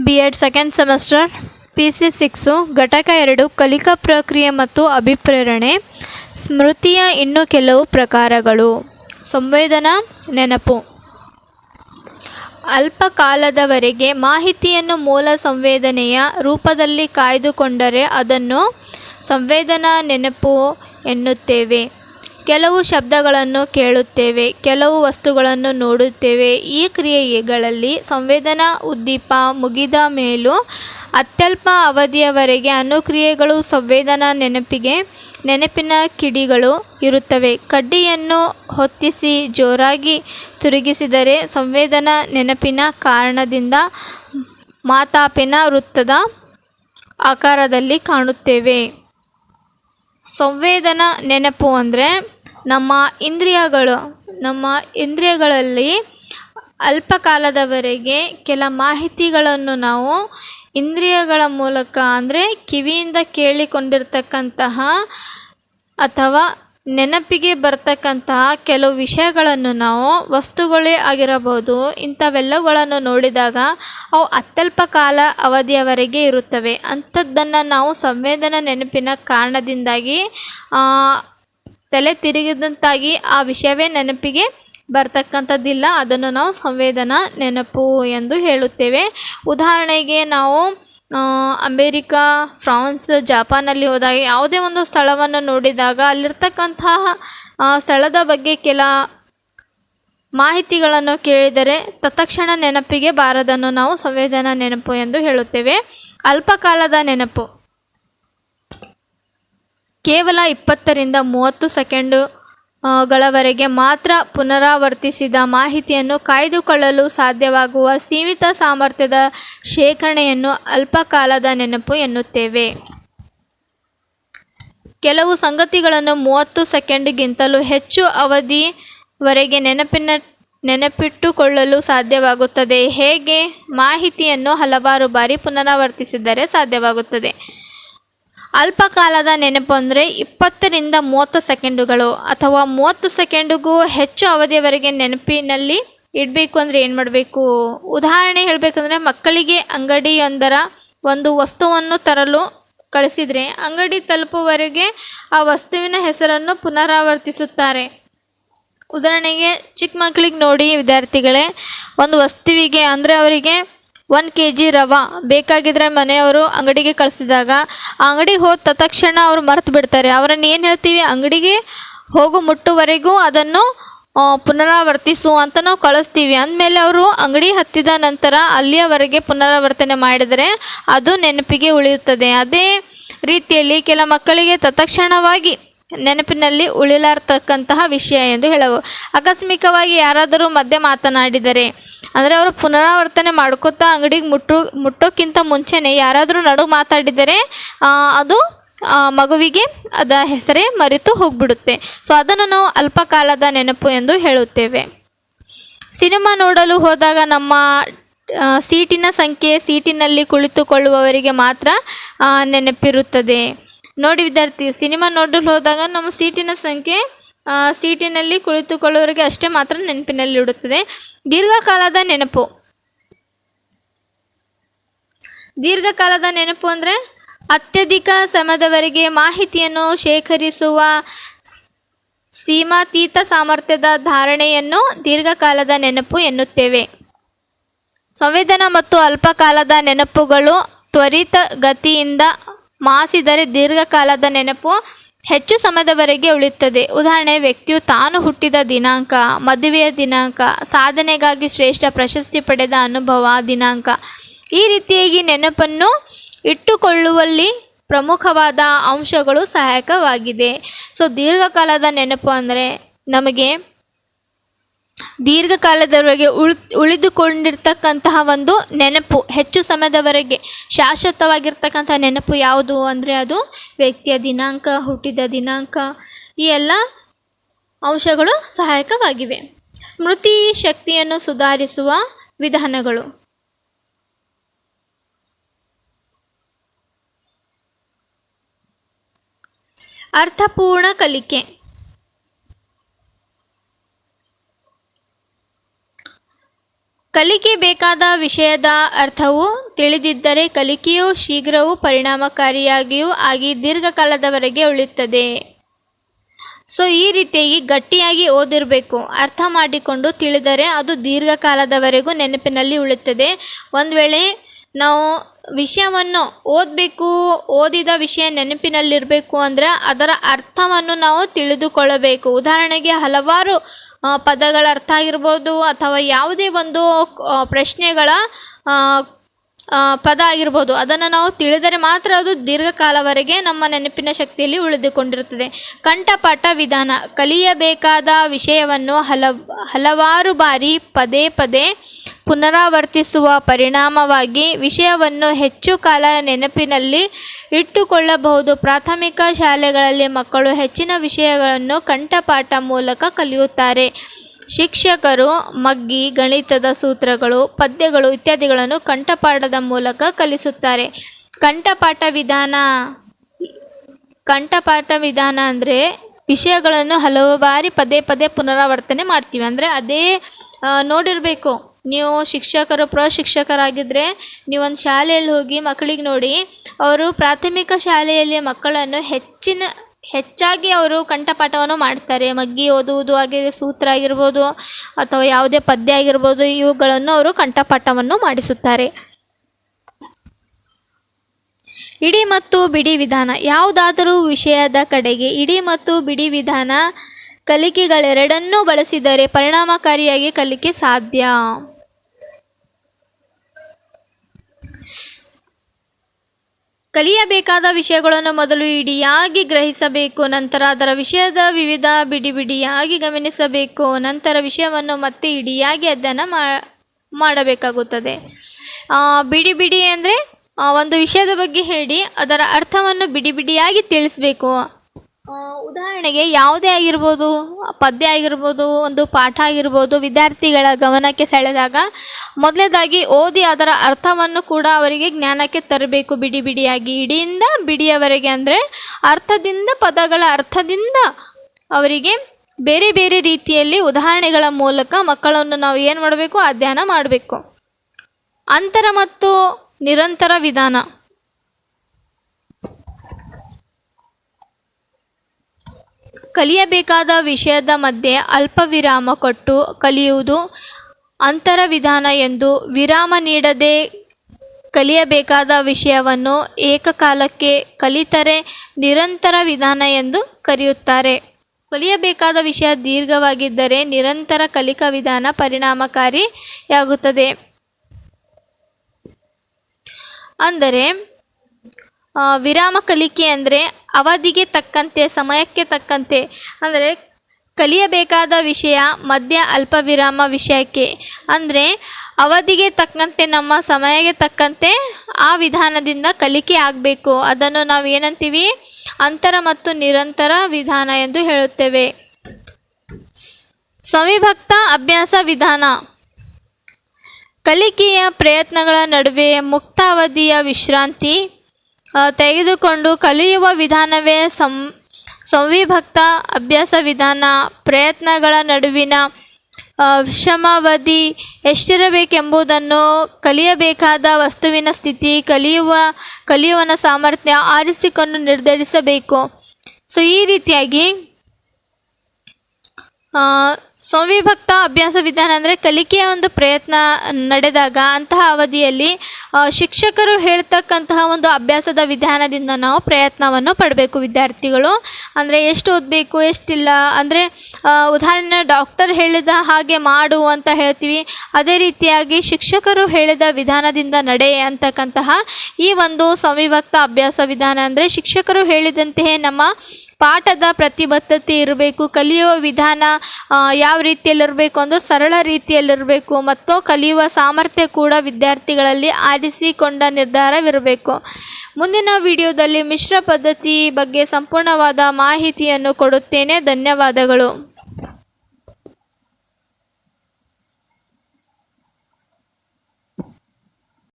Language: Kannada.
B Ed second semester P C six ಘಟಕ ಎರಡು, ಕಲಿಕಾ ಪ್ರಕ್ರಿಯೆ ಮತ್ತು ಅಭಿಪ್ರೇರಣೆ, ಸ್ಮೃತಿಯ ಇನ್ನೂ ಕೆಲವು ಪ್ರಕಾರಗಳು. ಸಂವೇದನಾ, ನೆನಪು. ಅಲ್ಪಕಾಲದವರೆಗೆ ಮಾಹಿತಿಯನ್ನು ಮೂಲ ಸಂವೇದನೆಯ ರೂಪದಲ್ಲಿ ಕಾಯ್ದುಕೊಂಡರೆ ಅದನ್ನು ಸಂವೇದನಾ ನೆನಪು ಎನ್ನುತ್ತೇವೆ. ಕೆಲವು ಶಬ್ದಗಳನ್ನು ಕೇಳುತ್ತೇವೆ, ಕೆಲವು ವಸ್ತುಗಳನ್ನು ನೋಡುತ್ತೇವೆ. ಈ ಕ್ರಿಯೆಗಳಲ್ಲಿ ಸಂವೇದನಾ ಉದ್ದೀಪ ಮುಗಿದ ಮೇಲೂ ಅತ್ಯಲ್ಪ ಅವಧಿಯವರೆಗೆ ಅನುಕ್ರಿಯೆಗಳು ಸಂವೇದನಾ ನೆನಪಿಗೆ, ನೆನಪಿನ ಕಿಡಿಗಳು ಇರುತ್ತವೆ. ಕಡ್ಡಿಯನ್ನು ಹೊತ್ತಿಸಿ ಜೋರಾಗಿ ತಿರುಗಿಸಿದರೆ ಸಂವೇದನಾ ನೆನಪಿನ ಕಾರಣದಿಂದ ಮಾತಾಪಿನ ವೃತ್ತದ ಆಕಾರದಲ್ಲಿ ಕಾಣುತ್ತೇವೆ. ಸಂವೇದನಾ ನೆನಪು ಅಂದರೆ ನಮ್ಮ ಇಂದ್ರಿಯಗಳು, ನಮ್ಮ ಇಂದ್ರಿಯಗಳಲ್ಲಿ ಅಲ್ಪಕಾಲದವರೆಗೆ ಕೆಲ ಮಾಹಿತಿಗಳನ್ನು ನಾವು ಇಂದ್ರಿಯಗಳ ಮೂಲಕ ಅಂದರೆ ಕಿವಿಯಿಂದ ಕೇಳಿಕೊಂಡಿರ್ತಕ್ಕಂತಹ ಅಥವಾ ನೆನಪಿಗೆ ಬರ್ತಕ್ಕಂತಹ ಕೆಲವು ವಿಷಯಗಳನ್ನು ನಾವು ವಸ್ತುಗಳೇ ಆಗಿರಬಹುದು. ಇಂಥವೆಲ್ಲವುಗಳನ್ನು ನೋಡಿದಾಗ ಅವು ಅತ್ಯಲ್ಪ ಕಾಲ ಅವಧಿಯವರೆಗೆ ಇರುತ್ತವೆ. ಅಂಥದ್ದನ್ನು ನಾವು ಸಂವೇದನಾ ನೆನಪಿನ ಕಾರಣದಿಂದಾಗಿ ತಲೆ ತಿರುಗಿದಂತಾಗಿ ಆ ವಿಷಯವೇ ನೆನಪಿಗೆ ಬರ್ತಕ್ಕಂಥದ್ದಿಲ್ಲ. ಅದನ್ನು ನಾವು ಸಂವೇದನಾ ನೆನಪು ಎಂದು ಹೇಳುತ್ತೇವೆ. ಉದಾಹರಣೆಗೆ ನಾವು ಅಮೇರಿಕಾ, ಫ್ರಾನ್ಸ್ ಜಪಾನಲ್ಲಿ ಹೋದಾಗ ಯಾವುದೇ ಒಂದು ಸ್ಥಳವನ್ನು ನೋಡಿದಾಗ ಅಲ್ಲಿರ್ತಕ್ಕಂತಹ ಸ್ಥಳದ ಬಗ್ಗೆ ಕೆಲ ಮಾಹಿತಿಗಳನ್ನು ಕೇಳಿದರೆ ತತ್ಕ್ಷಣ ನೆನಪಿಗೆ ಬಾರದನ್ನು ನಾವು ಸಂವೇದನಾ ನೆನಪು ಎಂದು ಹೇಳುತ್ತೇವೆ. ಅಲ್ಪಕಾಲದ ನೆನಪು. ಕೇವಲ ಇಪ್ಪತ್ತರಿಂದ ಮೂವತ್ತು ಸೆಕೆಂಡು ಗಳವರೆಗೆ ಮಾತ್ರ ಪುನರಾವರ್ತಿಸಿದ ಮಾಹಿತಿಯನ್ನು ಕಾಯ್ದುಕೊಳ್ಳಲು ಸಾಧ್ಯವಾಗುವ ಸೀಮಿತ ಸಾಮರ್ಥ್ಯದ ಶೇಖರಣೆಯನ್ನು ಅಲ್ಪಕಾಲದ ನೆನಪು ಎನ್ನುತ್ತೇವೆ. ಕೆಲವು ಸಂಗತಿಗಳನ್ನು ಮೂವತ್ತು ಸೆಕೆಂಡ್ಗಿಂತಲೂ ಹೆಚ್ಚು ಅವಧಿವರೆಗೆ ನೆನಪಿನ, ನೆನಪಿಟ್ಟುಕೊಳ್ಳಲು ಸಾಧ್ಯವಾಗುತ್ತದೆ. ಹೇಗೆ? ಮಾಹಿತಿಯನ್ನು ಹಲವಾರು ಬಾರಿ ಪುನರಾವರ್ತಿಸಿದರೆ ಸಾಧ್ಯವಾಗುತ್ತದೆ. ಅಲ್ಪಕಾಲದ ನೆನಪು ಅಂದರೆ ಇಪ್ಪತ್ತರಿಂದ ಮೂವತ್ತು ಸೆಕೆಂಡುಗಳು ಅಥವಾ ಮೂವತ್ತು ಸೆಕೆಂಡಿಗೂ ಹೆಚ್ಚು ಅವಧಿಯವರೆಗೆ ನೆನಪಿನಲ್ಲಿ ಇಡಬೇಕು ಅಂದರೆ ಏನು ಮಾಡಬೇಕು? ಉದಾಹರಣೆ ಹೇಳಬೇಕಂದ್ರೆ ಮಕ್ಕಳಿಗೆ ಅಂಗಡಿಯೊಂದರ ಒಂದು ವಸ್ತುವನ್ನು ತರಲು ಕಳಿಸಿದರೆ ಅಂಗಡಿ ತಲುಪುವವರೆಗೆ ಆ ವಸ್ತುವಿನ ಹೆಸರನ್ನು ಪುನರಾವರ್ತಿಸುತ್ತಾರೆ. ಉದಾಹರಣೆಗೆ ಚಿಕ್ಕ ಮಕ್ಕಳಿಗೆ ನೋಡಿ ವಿದ್ಯಾರ್ಥಿಗಳೇ, ಒಂದು ವಸ್ತುವಿಗೆ ಅಂದರೆ ಅವರಿಗೆ ಒಂದು ಕೆ ಜಿ ರವೆ ಬೇಕಾಗಿದ್ದರೆ ಮನೆಯವರು ಅಂಗಡಿಗೆ ಕಳಿಸಿದಾಗ, ಆ ಅಂಗಡಿಗೆ ಹೋದ ತತ್ಕ್ಷಣ ಅವರು ಮರೆತು ಬಿಡ್ತಾರೆ. ಅವರನ್ನು ಏನು ಹೇಳ್ತೀವಿ? ಅಂಗಡಿಗೆ ಹೋಗು ಮುಟ್ಟುವರೆಗೂ ಅದನ್ನು ಪುನರಾವರ್ತಿಸು ಅಂತ ನಾವು ಕಳಿಸ್ತೀವಿ. ಅಂದಮೇಲೆ ಅವರು ಅಂಗಡಿ ಹತ್ತಿದ ನಂತರ ಅಲ್ಲಿಯವರೆಗೆ ಪುನರಾವರ್ತನೆ ಮಾಡಿದರೆ ಅದು ನೆನಪಿಗೆ ಉಳಿಯುತ್ತದೆ. ಅದೇ ರೀತಿಯಲ್ಲಿ ಕೆಲ ಮಕ್ಕಳಿಗೆ ತತ್ಕ್ಷಣವಾಗಿ ನೆನಪಿನಲ್ಲಿ ಉಳಿಲಾರ್ತಕ್ಕಂತಹ ವಿಷಯ ಎಂದು ಹೇಳವು. ಆಕಸ್ಮಿಕವಾಗಿ ಯಾರಾದರೂ ಮಧ್ಯೆ ಮಾತನಾಡಿದರೆ, ಅಂದರೆ ಅವರು ಪುನರಾವರ್ತನೆ ಮಾಡ್ಕೋತಾ ಅಂಗಡಿಗೆ ಮುಟ್ಟು, ಮುಟ್ಟೋಕ್ಕಿಂತ ಮುಂಚೆನೇ ಯಾರಾದರೂ ನಡು ಮಾತಾಡಿದರೆ ಅದು ಮಗುವಿಗೆ ಅದ ಹೆಸರೇ ಮರೆತು ಹೋಗ್ಬಿಡುತ್ತೆ. ಸೊ ಅದನ್ನು ನಾವು ಅಲ್ಪಕಾಲದ ನೆನಪು ಎಂದು ಹೇಳುತ್ತೇವೆ. ಸಿನಿಮಾ ನೋಡಲು ಹೋದಾಗ ನಮ್ಮ ಸೀಟಿನ ಸಂಖ್ಯೆ, ಸೀಟಿನಲ್ಲಿ ಕುಳಿತುಕೊಳ್ಳುವವರಿಗೆ ಮಾತ್ರ ನೆನಪಿರುತ್ತದೆ. ನೋಡಿ ವಿದ್ಯಾರ್ಥಿ, ಸಿನಿಮಾ ನೋಡಲು ಹೋದಾಗ ನಮ್ಮ ಸೀಟಿನ ಸಂಖ್ಯೆ ಸೀಟಿನಲ್ಲಿ ಕುಳಿತುಕೊಳ್ಳುವವರಿಗೆ ಅಷ್ಟೇ ಮಾತ್ರ ನೆನಪಿನಲ್ಲಿ ಇಡುತ್ತದೆ. ದೀರ್ಘಕಾಲದ ನೆನಪು. ದೀರ್ಘಕಾಲದ ನೆನಪು ಅಂದರೆ ಅತ್ಯಧಿಕ ಸಮಯದವರೆಗೆ ಮಾಹಿತಿಯನ್ನು ಶೇಖರಿಸುವ ಸೀಮಾತೀತ ಸಾಮರ್ಥ್ಯದ ಧಾರಣೆಯನ್ನು ದೀರ್ಘಕಾಲದ ನೆನಪು ಎನ್ನುತ್ತೇವೆ. ಸಂವೇದನಾ ಮತ್ತು ಅಲ್ಪಕಾಲದ ನೆನಪುಗಳು ತ್ವರಿತ ಗತಿಯಿಂದ ಮಾಸಿದರೆ ದೀರ್ಘಕಾಲದ ನೆನಪು ಹೆಚ್ಚು ಸಮಯದವರೆಗೆ ಉಳಿಯುತ್ತದೆ. ಉದಾಹರಣೆ ವ್ಯಕ್ತಿಯು ತಾನು ಹುಟ್ಟಿದ ದಿನಾಂಕ, ಮದುವೆಯ ದಿನಾಂಕ, ಸಾಧನೆಗಾಗಿ ಶ್ರೇಷ್ಠ ಪ್ರಶಸ್ತಿ ಪಡೆದ ಅನುಭವ, ದಿನಾಂಕ, ಈ ರೀತಿಯಾಗಿ ನೆನಪನ್ನು ಇಟ್ಟುಕೊಳ್ಳುವಲ್ಲಿ ಪ್ರಮುಖವಾದ ಅಂಶಗಳು ಸಹಾಯಕವಾಗಿದೆ. ಸೊ ದೀರ್ಘಕಾಲದ ನೆನಪು ಅಂದರೆ ನಮಗೆ ದೀರ್ಘಕಾಲದವರೆಗೆ ಉಳ್, ಉಳಿದುಕೊಂಡಿರ್ತಕ್ಕಂತಹ ಒಂದು ನೆನಪು, ಹೆಚ್ಚು ಸಮಯದವರೆಗೆ ಶಾಶ್ವತವಾಗಿರ್ತಕ್ಕಂಥ ನೆನಪು ಯಾವುದು ಅಂದರೆ ಅದು ವ್ಯಕ್ತಿಯ ದಿನಾಂಕ, ಹುಟ್ಟಿದ ದಿನಾಂಕ, ಈ ಎಲ್ಲ ಅಂಶಗಳು ಸಹಾಯಕವಾಗಿವೆ. ಸ್ಮೃತಿ ಶಕ್ತಿಯನ್ನು ಸುಧಾರಿಸುವ ವಿಧಾನಗಳು. ಅರ್ಥಪೂರ್ಣ ಕಲಿಕೆ. ಕಲಿಕೆ ಬೇಕಾದ ವಿಷಯದ ಅರ್ಥವು ತಿಳಿದಿದ್ದರೆ ಕಲಿಕೆಯು ಶೀಘ್ರವೂ ಪರಿಣಾಮಕಾರಿಯಾಗಿಯೂ ಆಗಿ ದೀರ್ಘಕಾಲದವರೆಗೆ ಉಳಿಯುತ್ತದೆ. ಸೊ, ಈ ರೀತಿಯಾಗಿ ಗಟ್ಟಿಯಾಗಿ ಓದಿರಬೇಕು, ಅರ್ಥ ಮಾಡಿಕೊಂಡು ತಿಳಿದರೆ ಅದು ದೀರ್ಘಕಾಲದವರೆಗೂ ನೆನಪಿನಲ್ಲಿ ಉಳಿಯುತ್ತದೆ. ಒಂದು ವೇಳೆ ನಾವು ವಿಷಯವನ್ನು ಓದಬೇಕು, ಓದಿದ ವಿಷಯ ನೆನಪಿನಲ್ಲಿರಬೇಕು ಅಂದರೆ ಅದರ ಅರ್ಥವನ್ನು ನಾವು ತಿಳಿದುಕೊಳ್ಳಬೇಕು. ಉದಾಹರಣೆಗೆ ಹಲವಾರು ಪದಗಳ ಅರ್ಥ ಆಗಿರ್ಬೋದು ಅಥವಾ ಯಾವುದೇ ಒಂದು ಪ್ರಶ್ನೆಗಳ ಪದ ಆಗಿರ್ಬೋದು. ಅದನ್ನು ನಾವು ತಿಳಿದರೆ ಮಾತ್ರ ಅದು ದೀರ್ಘಕಾಲವರೆಗೆ ನಮ್ಮ ನೆನಪಿನ ಶಕ್ತಿಯಲ್ಲಿ ಉಳಿದುಕೊಂಡಿರುತ್ತದೆ. ಕಂಠಪಾಠ ವಿಧಾನ. ಕಲಿಯಬೇಕಾದ ವಿಷಯವನ್ನು ಹಲವ್, ಹಲವಾರು ಬಾರಿ ಪದೇ ಪದೇ ಪುನರಾವರ್ತಿಸುವ ಪರಿಣಾಮವಾಗಿ ವಿಷಯವನ್ನು ಹೆಚ್ಚು ಕಾಲ ನೆನಪಿನಲ್ಲಿ ಇಟ್ಟುಕೊಳ್ಳಬಹುದು. ಪ್ರಾಥಮಿಕ ಶಾಲೆಗಳಲ್ಲಿ ಮಕ್ಕಳು ಹೆಚ್ಚಿನ ವಿಷಯಗಳನ್ನು ಕಂಠಪಾಠ ಮೂಲಕ ಕಲಿಯುತ್ತಾರೆ. ಶಿಕ್ಷಕರು, ಮಗ್ಗಿ, ಗಣಿತದ ಸೂತ್ರಗಳು, ಪದ್ಯಗಳು ಇತ್ಯಾದಿಗಳನ್ನು ಕಂಠಪಾಠದ ಮೂಲಕ ಕಲಿಸುತ್ತಾರೆ. ಕಂಠಪಾಠ ವಿಧಾನ ಕಂಠಪಾಠ ವಿಧಾನ ಅಂದರೆ ವಿಷಯಗಳನ್ನು ಹಲವು ಬಾರಿ ಪದೇ ಪದೇ ಪುನರಾವರ್ತನೆ ಮಾಡ್ತೀವಿ. ಅಂದರೆ ಅದೇ ನೋಡಿರಬೇಕು. ನೀವು ಶಿಕ್ಷಕರು ಪ್ರಶಿಕ್ಷಕರಾಗಿದ್ದರೆ ನೀವೊಂದು ಶಾಲೆಯಲ್ಲಿ ಹೋಗಿ ಮಕ್ಕಳಿಗೆ ನೋಡಿ, ಅವರು ಪ್ರಾಥಮಿಕ ಶಾಲೆಯಲ್ಲಿ ಮಕ್ಕಳನ್ನು ಹೆಚ್ಚಿನ ಹೆಚ್ಚಾಗಿ ಅವರು ಕಂಠಪಾಠವನ್ನು ಮಾಡ್ತಾರೆ. ಮಗ್ಗಿ ಓದುವುದು ಹಾಗೆ ಸೂತ್ರ ಆಗಿರ್ಬೋದು ಅಥವಾ ಯಾವುದೇ ಪದ್ಯ ಆಗಿರ್ಬೋದು, ಇವುಗಳನ್ನು ಅವರು ಕಂಠಪಾಠವನ್ನು ಮಾಡಿಸುತ್ತಾರೆ. ಇಡಿ ಮತ್ತು ಬಿಡಿ ವಿಧಾನ. ಯಾವುದಾದರೂ ವಿಷಯದ ಕಡೆಗೆ ಇಡಿ ಮತ್ತು ಬಿಡಿ ವಿಧಾನ ಕಲಿಕೆಗಳೆರಡನ್ನೂ ಬಳಸಿದರೆ ಪರಿಣಾಮಕಾರಿಯಾಗಿ ಕಲಿಕೆ ಸಾಧ್ಯ. ಕಲಿಯಬೇಕಾದ ವಿಷಯಗಳನ್ನು ಮೊದಲು ಇಡಿಯಾಗಿ ಗ್ರಹಿಸಬೇಕು, ನಂತರ ಅದರ ವಿಷಯದ ವಿವಿಧ ಬಿಡಿ ಬಿಡಿಯಾಗಿ ಗಮನಿಸಬೇಕು, ನಂತರ ವಿಷಯವನ್ನು ಮತ್ತೆ ಇಡಿಯಾಗಿ ಅಧ್ಯಯನ ಮಾಡಬೇಕಾಗುತ್ತದೆ. ಬಿಡಿ ಬಿಡಿ ಅಂದರೆ ಒಂದು ವಿಷಯದ ಬಗ್ಗೆ ಹೇಳಿ, ಅದರ ಅರ್ಥವನ್ನು ಬಿಡಿ ಬಿಡಿಯಾಗಿ ತಿಳಿಸ್ಬೇಕು. ಉದಾಹರಣೆಗೆ ಯಾವುದೇ ಆಗಿರ್ಬೋದು, ಪದ್ಯ ಆಗಿರ್ಬೋದು, ಒಂದು ಪಾಠ ಆಗಿರ್ಬೋದು, ವಿದ್ಯಾರ್ಥಿಗಳ ಗಮನಕ್ಕೆ ಸೆಳೆದಾಗ ಮೊದಲನೇದಾಗಿ ಓದಿ ಅದರ ಅರ್ಥವನ್ನು ಕೂಡ ಅವರಿಗೆ ಜ್ಞಾನಕ್ಕೆ ತರಬೇಕು ಬಿಡಿ ಬಿಡಿಯಾಗಿ. ಇಡಿಯಿಂದ ಬಿಡಿಯವರೆಗೆ ಅಂದರೆ ಅರ್ಥದಿಂದ, ಪದಗಳ ಅರ್ಥದಿಂದ ಅವರಿಗೆ ಬೇರೆ ಬೇರೆ ರೀತಿಯಲ್ಲಿ ಉದಾಹರಣೆಗಳ ಮೂಲಕ ಮಕ್ಕಳನ್ನು ನಾವು ಏನು ಮಾಡಬೇಕು? ಅಧ್ಯಯನ ಮಾಡಬೇಕು. ಅಂತರ ಮತ್ತು ನಿರಂತರ ವಿಧಾನ. ಕಲಿಯಬೇಕಾದ ವಿಷಯದ ಮಧ್ಯೆ ಅಲ್ಪ ವಿರಾಮ ಕೊಟ್ಟು ಕಲಿಯುವುದು ಅಂತರ ವಿಧಾನ ಎಂದು ವಿರಾಮ ನೀಡದೆ ಕಲಿಯಬೇಕಾದ ವಿಷಯವನ್ನು ಏಕಕಾಲಕ್ಕೆ ಕಲಿತರೆ ನಿರಂತರ ವಿಧಾನ ಎಂದು ಕರೆಯುತ್ತಾರೆ. ಕಲಿಯಬೇಕಾದ ವಿಷಯ ದೀರ್ಘವಾಗಿದ್ದರೆ ನಿರಂತರ ಕಲಿಕಾ ವಿಧಾನ ಪರಿಣಾಮಕಾರಿಯಾಗುತ್ತದೆ. ಅಂದರೆ ವಿರಾಮ ಕಲಿಕೆ ಅಂದರೆ ಅವಧಿಗೆ ತಕ್ಕಂತೆ, ಸಮಯಕ್ಕೆ ತಕ್ಕಂತೆ, ಅಂದರೆ ಕಲಿಯಬೇಕಾದ ವಿಷಯ, ಮಧ್ಯ ಅಲ್ಪ ವಿರಾಮ ವಿಷಯಕ್ಕೆ. ಅಂದರೆ ಅವಧಿಗೆ ತಕ್ಕಂತೆ ನಮ್ಮ ಸಮಯಕ್ಕೆ ತಕ್ಕಂತೆ ಆ ವಿಧಾನದಿಂದ ಕಲಿಕೆ ಆಗಬೇಕು. ಅದನ್ನು ನಾವು ಏನಂತೀವಿ? ಅಂತರ ಮತ್ತು ನಿರಂತರ ವಿಧಾನ ಎಂದು ಹೇಳುತ್ತೇವೆ. ಸವಿಭಕ್ತ ಅಭ್ಯಾಸ ವಿಧಾನ. ಕಲಿಕೆಯ ಪ್ರಯತ್ನಗಳ ನಡುವೆ ಮುಕ್ತ ಅವಧಿಯ ವಿಶ್ರಾಂತಿ ತೆಗೆದುಕೊಂಡು ಕಲಿಯುವ ವಿಧಾನವೇ ಸಂ, ಸಂವಿಭಕ್ತ ಅಭ್ಯಾಸ ವಿಧಾನ. ಪ್ರಯತ್ನಗಳ ನಡುವಿನ ವಿಷಮಾವಧಿ ಎಷ್ಟಿರಬೇಕೆಂಬುದನ್ನು ಕಲಿಯಬೇಕಾದ ವಸ್ತುವಿನ ಸ್ಥಿತಿ, ಕಲಿಯುವ, ಕಲಿಯುವನ ಸಾಮರ್ಥ್ಯ ಆರಿಸಿಕೊಂಡು ನಿರ್ಧರಿಸಬೇಕು. ಸೊ ಈ ರೀತಿಯಾಗಿ ಸಂವಿಭಕ್ತ ಅಭ್ಯಾಸ ವಿಧಾನ ಅಂದರೆ ಕಲಿಕೆಯ ಒಂದು ಪ್ರಯತ್ನ ನಡೆದಾಗ ಅಂತಹ ಅವಧಿಯಲ್ಲಿ ಶಿಕ್ಷಕರು ಹೇಳ್ತಕ್ಕಂತಹ ಒಂದು ಅಭ್ಯಾಸದ ವಿಧಾನದಿಂದ ನಾವು ಪ್ರಯತ್ನವನ್ನು ಪಡಬೇಕು ವಿದ್ಯಾರ್ಥಿಗಳು. ಅಂದರೆ ಎಷ್ಟು ಓದಬೇಕು, ಎಷ್ಟಿಲ್ಲ, ಅಂದರೆ ಉದಾಹರಣೆ ಡಾಕ್ಟರ್ ಹೇಳಿದ ಹಾಗೆ ಮಾಡು ಅಂತ ಹೇಳ್ತೀವಿ. ಅದೇ ರೀತಿಯಾಗಿ ಶಿಕ್ಷಕರು ಹೇಳಿದ ವಿಧಾನದಿಂದ ನಡೆ ಅಂತಕ್ಕಂತಹ ಈ ಒಂದು ಸಂವಿಭಕ್ತ ಅಭ್ಯಾಸ ವಿಧಾನ ಅಂದರೆ ಶಿಕ್ಷಕರು ಹೇಳಿದಂತೆಯೇ ನಮ್ಮ ಪಾಠದ ಪ್ರತಿಬದ್ಧತೆ ಇರಬೇಕು, ಕಲಿಯುವ ವಿಧಾನ ಯಾವ ರೀತಿಯಲ್ಲಿರಬೇಕು ಅಂದರೆ ಸರಳ ರೀತಿಯಲ್ಲಿರಬೇಕು ಮತ್ತು ಕಲಿಯುವ ಸಾಮರ್ಥ್ಯ ಕೂಡ ವಿದ್ಯಾರ್ಥಿಗಳಲ್ಲಿ ಆರಿಸಿಕೊಂಡ ನಿರ್ಧಾರವಿರಬೇಕು. ಮುಂದಿನ ವಿಡಿಯೋದಲ್ಲಿ ಮಿಶ್ರ ಪದ್ಧತಿ ಬಗ್ಗೆ ಸಂಪೂರ್ಣವಾದ ಮಾಹಿತಿಯನ್ನು ಕೊಡುತ್ತೇನೆ. ಧನ್ಯವಾದಗಳು.